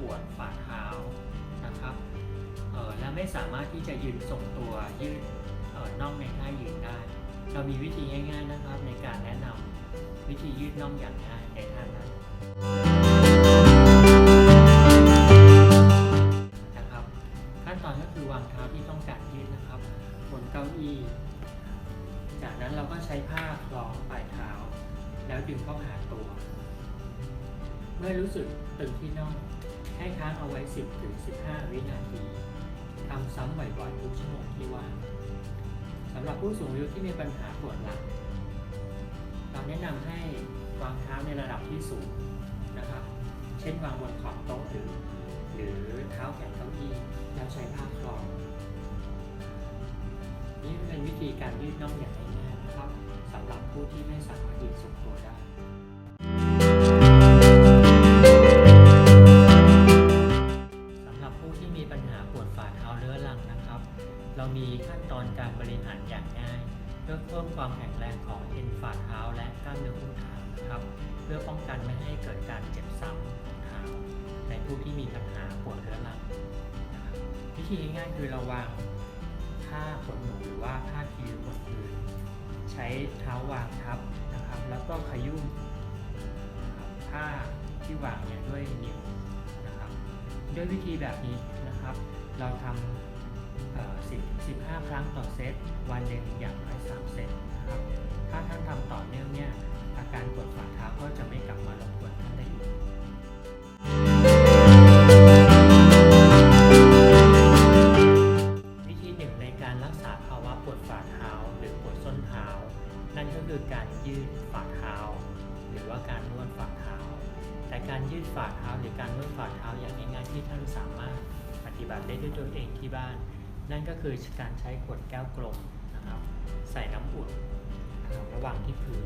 ปวดฝ่าเท้านะครับและไม่สามารถที่จะยืนทรงตัวยืดน่องในท่ายืนได้ เรามีวิธีง่าย ๆนะครับในการแนะนำวิธียืดน่องอย่างง่ายในท่านั้นนะครับขั้นตอนก็คือวางเท้าที่ต้องการยืดนะครับบนเก้าอี้จากนั้นเราก็ใช้ผ้าคล้องปลายเท้า แล้วดึงเข้าหาตัว เมื่อรู้สึกตึงที่น่องให้ค้างเอาไว้ 10ถึง15 วินาทีทำซ้ำบ่อยๆทุกชั่วโมงที่ว่างสำหรับผู้สูงอายุที่มีปัญหาปวดหลังเราแนะนำให้วางเท้าในระดับที่สูงนะครับ เช่นวางบนขอบโต๊ะหรือหรือเท้าแขนเก้าอี้แล้วใช้ผ้าคล้อง นี่เป็นวิธีการยืดน่องอย่างง่ายๆนะครับสำหรับผู้ที่ไม่สามารถยืนทรงตัวได้ มีขั้นตอนการบริหารอย่างง่าย เพื่อเพิ่มความแข็งแรงของเอ็นฝ่าเท้าและกล้ามเนื้ออุ้งเท้านะครับ เพื่อป้องกันไม่ให้เกิดการเจ็บซ้ำของเท้า ในผู้ที่มีปัญหาปวดเรื้อรังนะครับวิธีง่ายคือเราวางผ้าขนหนูหรือว่าผ้าคีบนพื้นใช้เท้าวางทับนะครับ แล้วก็ขยุ่มนะครับผ้าที่วางเนี่ยด้วยนิ้วนะครับ ด้วยวิธีแบบนี้นะครับ เราทำเอ่อ 10 15 ครั้งต่อเซต วันหนึ่งอย่างน้อย3เซตนะครับ ถ้าท่านทำต่อเนื่องเนี่ย อาการปวดฝ่าเท้าก็จะไม่กลับมารบกวนท่านได้อีกวิธีหนึ่งในการรักษาภาวะปวดฝ่าเท้าหรือปวดส้นเท้า นั่นก็คือการยืดฝ่าเท้า หรือว่าการนวดฝ่าเท้า แต่การยืดฝ่าเท้าหรือการนวดฝ่าเท้าอย่างง่ายๆที่ท่านสามารถปฏิบัติได้ด้วยตัวเองที่บ้าน นั่นก็คือการใช้ขวดแก้วกลมนะครับ ใส่น้ำอุ่นนะครับระหว่างที่พื้น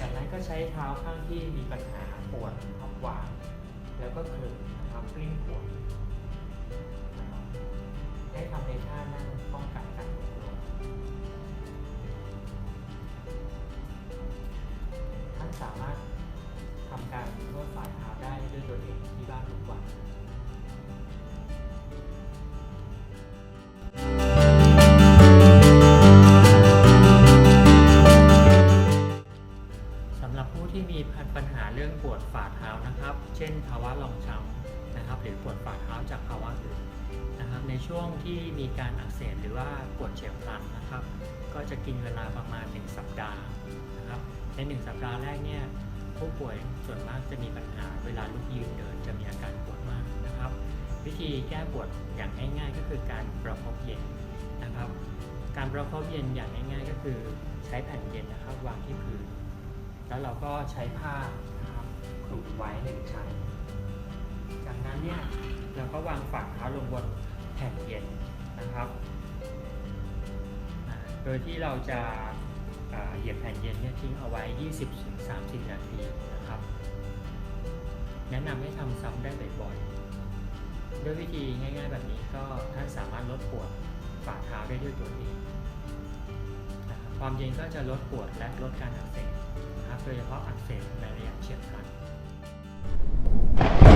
จากนั้นก็ใช้เท้าข้างที่มีปัญหาปวดทับวาง แล้วก็คลึงนะครับกลิ้งขวดให้ทำในท่านั่งป้องกันการหกล้มท่านสามารถทำการนวดฝ่าเท้าได้ด้วยตัวเองที่บ้านทุกวัน รื่องปวดฝ่าเท้านะครับ เช่นภาวะรองช้ำนะครับ หรือปวดฝ่าเท้าจากภาวะอื่นนะครับ ในช่วงที่มีการอักเสบหรือว่าปวดเฉียบพลันนะครับ ก็จะกินเวลาประมาณ 1 สัปดาห์นะครับใน 1 สัปดาห์แรกเนี่ยผู้ป่วยส่วนมากจะมีปัญหาเวลาลุกยืนเดินจะมีอาการปวดมากนะครับ วิธีแก้ปวดอย่างง่ายๆ ก็คือการประคบเย็นนะครับ การประคบเย็นอย่างง่ายๆ ก็คือใช้แผ่นเย็นนะครับ วางที่พื้นแล้วเราก็ใช้ผ้า ถุไว้หนึ่งชั้น จากนั้นเนี่ยเราก็วางฝ่าเท้าลงบนแผ่นเย็นนะครับ โดยที่เราจะเหยียบแผ่นเย็นเนี่ยทิ้งเอาไว้ 20-30 นาทีนะครับ แนะนำให้ทำซ้ำได้บ่อยๆ ด้วยวิธีง่ายๆแบบนี้ก็ท่านสามารถลดปวดฝ่าเท้าได้ด้วยตัวเองความเย็นก็จะลดปวดและลดการอักเสบนะครับ โดยเฉพาะอักเสบในระยะเฉียบพลัน Thank you.